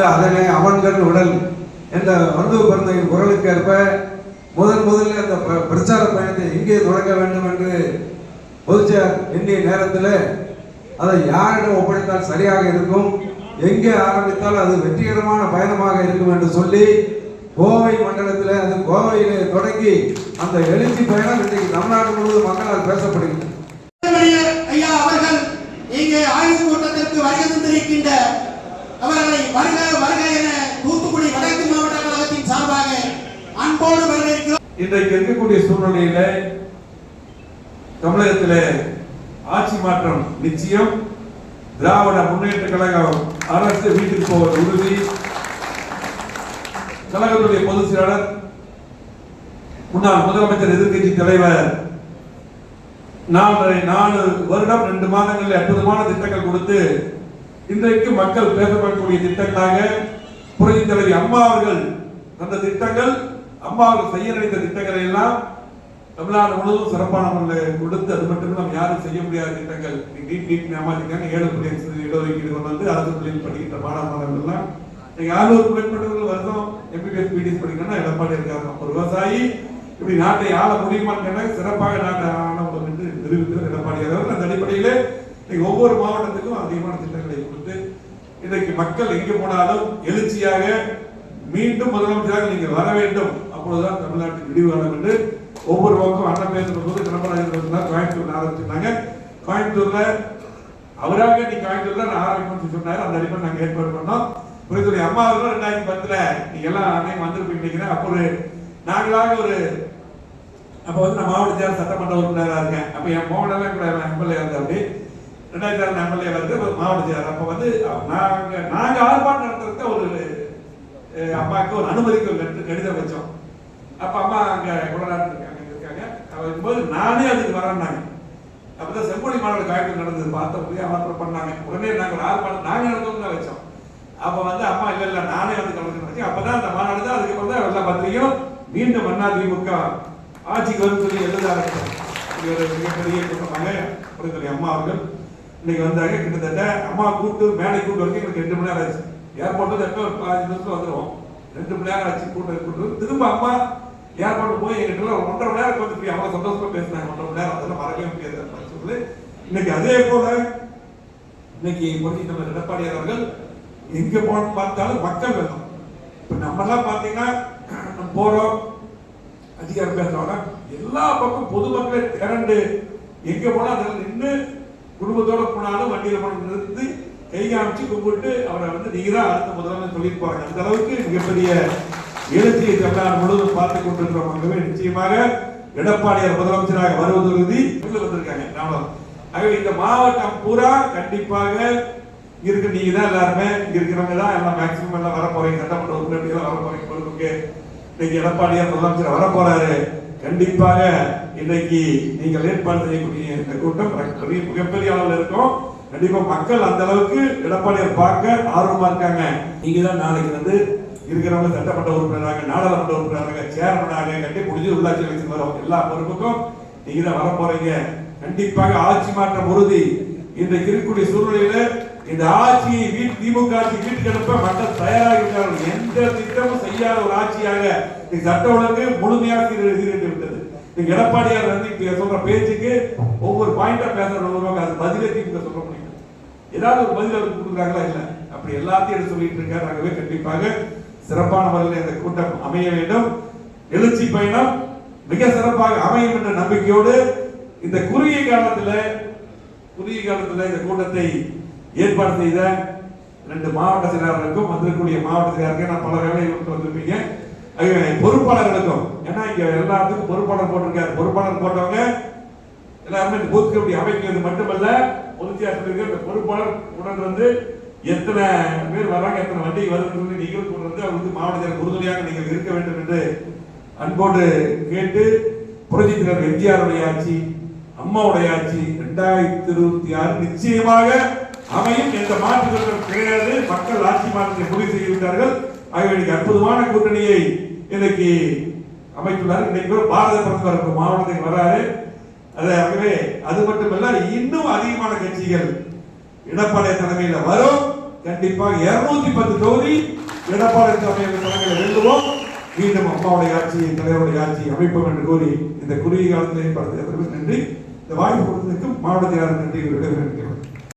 அது அதனை அவன்கள் உடல் என்ற மருத்துவ பிறந்தையின் குரலுக்கேற்ப முதன் முதலில் அந்த ப- பிரச்சார பயணத்தை எங்கே தொடங்க வேண்டும் என்று பொதுச்செயலர் எண்ணிய நேரத்தில் அதை யாரிடம் ஒப்படைத்தால் சரியாக இருக்கும் எங்கே ஆரம்பித்தால் அது வெற்றிகரமான பயணமாக இருக்கும் என்று சொல்லி கோவை மண்டலத்தில் அது கோவையிலே தொடங்கி அந்த எழுச்சி பயணம் இன்றைக்கு தமிழ்நாடு முழுவதும் மக்களால் பேசப்படுகிறது. ஐயா அவர்கள் இங்கே ஆய்வுக் கூட்டத்திற்கு வருகை தந்திருக்கின்ற அவர்களை வருக வருக என தூத்துக்குடி வடக்கு மாவட்ட கழகத்தின் சார்பாக அன்போடு வரவேற்கிறோம். இன்றைக்கு இருக்கக்கூடிய சூழ்நிலையில தமிழகத்திலே ஆட்சி மாற்றம் நிச்சயம். திராவிட முன்னேற்ற கழகம் அரசு வீட்டுக்கு போவது உறுதி. கழகத்துடைய பொதுச் செயலாளர் முன்னாள் முதலமைச்சர் எதிர்கட்சி தலைவர் நாலரை நாலு வருடம் ரெண்டு மாதங்களில் அற்புதமான திட்டங்கள் கொடுத்து இன்றைக்கு மக்கள் பேசப்படக்கூடிய திட்டங்களாக புரட்சி தலைவி அம்மா அவர்கள் தந்த திட்டங்கள் அம்மா அவர்கள் செய்ய நினைத்த திட்டங்களை எல்லாம் தமிழ்நாடு முழுவதும் சிறப்பான முறையில் கொடுத்து அது மட்டும் நம்ம யாரும் செய்ய முடியாத திட்டங்கள். நீட் நீட் ஏமாத்திருக்காங்க ஏழு புள்ளி இடஒதுக்கீடு கொண்டு வந்து அரசு பள்ளியில் படிக்கின்ற மாணவ மாணவர்கள்லாம் எல்லாம் ஆளுநர் மேற்பட்டவர்கள் வருஷம் எம்பிபிஎஸ் பிடிஎஸ் படிக்கணும்னா எடப்பாடி இருக்காங்க. ஒரு விவசாயி இப்படி நாட்டை ஆள முடியுமான்னு கேட்டால் சிறப்பாக நாட்டை ஆனவர் என்று நிரூபித்தவர் எடப்பாடி. அவர்கள் அந்த அடிப்படையில் ஒவ்வொரு மாவட்டத்தில் அதிகமான திட்டங்களை கொடுத்து இன்றைக்கு மக்கள் எங்கே போனாலும் எழுச்சியாக மீண்டும் முதலமைச்சராக நீங்கள் வர வேண்டும். அப்பொழுதுதான் தமிழ்நாட்டு விடிவு வரும் என்று ஒவ்வொரு பக்கம் அண்ணன் பேசுகிற போது கடம்பராஜன் பேசுனா கோயம்புத்தூர்ல ஆரம்பிச்சிருந்தாங்க. கோயம்புத்தூர்ல அவராக நீ கோயம்புத்தூர்ல நான் ஆரம்பிக்கணும்னு சொன்னாரு. அந்த அடிப்படை நாங்கள் ஏற்பாடு பண்ணோம். புரிந்துரை அம்மா அவர்கள் ரெண்டாயிரத்தி பத்துல நீங்க எல்லாம் அன்னைக்கு வந்திருப்பீங்க நினைக்கிறேன். அப்போ ஒரு நாங்களாக ஒரு அப்போ வந்து நான் மாவட்ட சட்டமன்ற உறுப்பினராக இருக்கேன். அப்போ என் மோகனெல்லாம் கூட எம்எல்ஏ இருந்தா அப்படி ரெண்டாயிரத்தி ஆறு எம்எல்ஏ வந்து மாவட்ட செயலர். அப்போ வந்து நாங்கள் நாங்கள் ஆர்ப்பாட்டம் நடத்துறதுக்கு ஒரு அம்மாவுக்கு ஒரு அனுமதிக்கு ஒரு கடிதம் வச்சோம். அப்போ அம்மா அங்கே குளநாட்டு இருக்காங்க இருக்காங்க. அவங்க போது நானே அதுக்கு வரேன்னாங்க. அப்பதான் செம்மொழி மாநாடு காய்ச்சல் நடந்தது பார்த்த போய் ஆர்ப்பாட்டம் பண்ணாங்க. உடனே நாங்கள் ஆர்ப்பாட்டம் நாங்கள் நடத்தவும் தான் வச்சோம். அப்போ வந்து அம்மா இல்லை இல்லை நானே வந்து கலந்து அப்போ தான் அந்த மாநாடு தான் அதுக்கப்புறம் தான் எல்லா பத்திரிகையும் மீண்டும் அண்ணா திமுக ஆட்சிக்கு வரும் சொல்லி எழுத ஆரம்பிச்சோம் ஒரு மிகப்பெரிய குற்றமாக அம்மா அவர்கள் இன்னைக்கு வந்தாங்க கிட்டத்தட்ட அம்மா கூப்பிட்டு மேலே கூட்டு வரைக்கும் எனக்கு ரெண்டு மணி நேரம் ஆச்சு. ஏர்போர்ட் வந்து எப்போ பாஞ்சு நிமிஷம் வந்துடும் ரெண்டு மணி நேரம் ஆச்சு கூட்டம் கூட்டு திரும்ப அம்மா ஏர்போர்ட் போய் எங்கிட்ட ஒன்றரை மணி நேரம் வந்து அவ்வளோ சந்தோஷமா பேசினாங்க. ஒன்றரை மணி நேரம் அதெல்லாம் மறக்கவே முடியாது. அப்படின்னு சொல்லி. இன்னைக்கு அதே போல இன்னைக்கு புரட்சி நம்ம எடப்பாடியார் அவர்கள் எங்க போன பார்த்தாலும் மக்கள் வேணும். இப்ப நம்ம எல்லாம் பாத்தீங்கன்னா நம்ம போறோம் அதிகாரம் பேசுறவங்க எல்லா பக்கம் பொதுமக்களே திரண்டு எங்க போனா அதில் நின்று குடும்பத்தோட போனாலும் வண்டியில போன நிறுத்தி கை காமிச்சு கும்பிட்டு அவரை வந்து நீங்க தான் அடுத்த முதல்வர் சொல்லியிருப்பாங்க அந்த அளவுக்கு மிகப்பெரிய எழுச்சியை தமிழ்நாடு முழுவதும் பார்த்து கொண்டிருக்கிறவங்கவே நிச்சயமாக எடப்பாடியார் முதலமைச்சராக வருவது உறுதி. வந்திருக்காங்க. நாம ஆகவே இந்த மாவட்டம் பூரா கண்டிப்பாக இங்க இருக்க. நீங்க தான் எல்லாருமே இங்க இருக்கிறவங்க தான் எல்லாம் மேக்சிமம் எல்லாம் வர போறீங்க. சட்டமன்ற உறுப்பினர்கள் எல்லாம் வர போறீங்க. இன்னைக்கு எடப்பாடியார் முதலமைச்சர் வர போறாரு. கண்டிப்பாக இன்னைக்கு நீங்கள் ஏற்பாடு செய்யக்கூடிய இந்த கூட்டம் பெரிய மிகப்பெரிய அளவில் இருக்கும். கண்டிப்பா மக்கள் அந்த அளவுக்கு எடப்பாடியை பார்க்க ஆர்வமா இருக்காங்க. நீங்க தான் நாளைக்கு வந்து இருக்கிறவங்க சட்டமன்ற உறுப்பினராக நாடாளுமன்ற உறுப்பினராக சேர்மனாக கட்டி முடிஞ்சு உள்ளாட்சி எலெக்ஷன் வரும். எல்லா பொறுப்புக்கும் நீங்க தான் வர போறீங்க கண்டிப்பாக ஆட்சி மாற்றம் உறுதி. இன்றைக்கு இருக்கக்கூடிய சூழ்நிலையில இந்த ஆட்சியை வீட்டு திமுக ஆட்சி வீட்டுக்கு அனுப்ப மக்கள் தயாராக இருக்கிறார்கள் எந்த திட்டமும் செய்யாத ஒரு ஆட்சியாக சட்ட ஒழுங்கு முழுமையாக எடப்பாடியார் வந்து இப்ப சொல்ற பேச்சுக்கு ஒவ்வொரு பாயிண்டா பேசுறவங்க அது பதிலே திமுக சொல்ல முடியும் ஏதாவது ஒரு பதில் அவருக்கு கொடுக்குறாங்களா இல்ல? அப்படி எல்லாத்தையும் எடுத்து சொல்லிட்டு இருக்காரு ஆகவே கண்டிப்பாக சிறப்பான முறையில் இந்த கூட்டம் அமைய வேண்டும். எழுச்சி பயணம் மிக சிறப்பாக அமையும் என்ற நம்பிக்கையோடு இந்த குறுகிய காலத்தில் குறுகிய காலத்தில் இந்த கூட்டத்தை ஏற்பாடு செய்த ரெண்டு மாவட்ட செயலாளருக்கும் வந்திருக்கக்கூடிய மாவட்ட செயலாளருக்கும் நான் பல வேலைகளுக்கு வந்திருப்பீங்க பொறுப்பாளர்களுக்கும் ஏன்னா இங்க எல்லாத்துக்கும் பொறுப்பாளர் போட்டிருக்காரு. பொறுப்பாளர் போட்டவங்க எல்லாருமே இந்த பூத் கமிட்டி அமைக்கிறது மட்டுமல்ல பொதுச்சியாளர்களுக்கு இந்த பொறுப்பாளர் உடன் வந்து எத்தனை பேர் வராங்க எத்தனை வண்டி வருதுன்னு நீங்கள் கொண்டு வந்து அவருக்கு மாவட்டத்தில் உறுதுணையாக நீங்கள் இருக்க வேண்டும் என்று அன்போடு கேட்டு புரட்சி தலைவர் எம்ஜிஆருடைய ஆட்சி அம்மாவுடைய ஆட்சி ரெண்டாயிரத்தி இருபத்தி ஆறு நிச்சயமாக அமையும். எந்த மாற்றுகளும் கிடையாது. மக்கள் ஆட்சி மாற்றத்தை முடிவு செய்திருந்தார்கள் ஆகவே அற்புதமான கூட்டணியை இன்னைக்கு அமைத்துள்ளார். இன்னைக்கு கூட பாரத பிரதமர் இப்ப மாவட்டத்துக்கு வராரு அது ஆகவே அது மட்டுமல்ல இன்னும் அதிகமான கட்சிகள் எடப்பாடி தலைமையில வரும். கண்டிப்பாக இருநூத்தி பத்து தொகுதி எடப்பாடி தலைமையில் தலைமையில வெல்லுவோம் மீண்டும் அம்மாவுடைய ஆட்சி தலைவருடைய ஆட்சி அமைப்போம் என்று கூறி இந்த குறுகிய காலத்திலே படுத்த நன்றி. இந்த வாய்ப்பு கொடுத்ததற்கு மாவட்ட நன்றி. விடைபெறுகிறேன்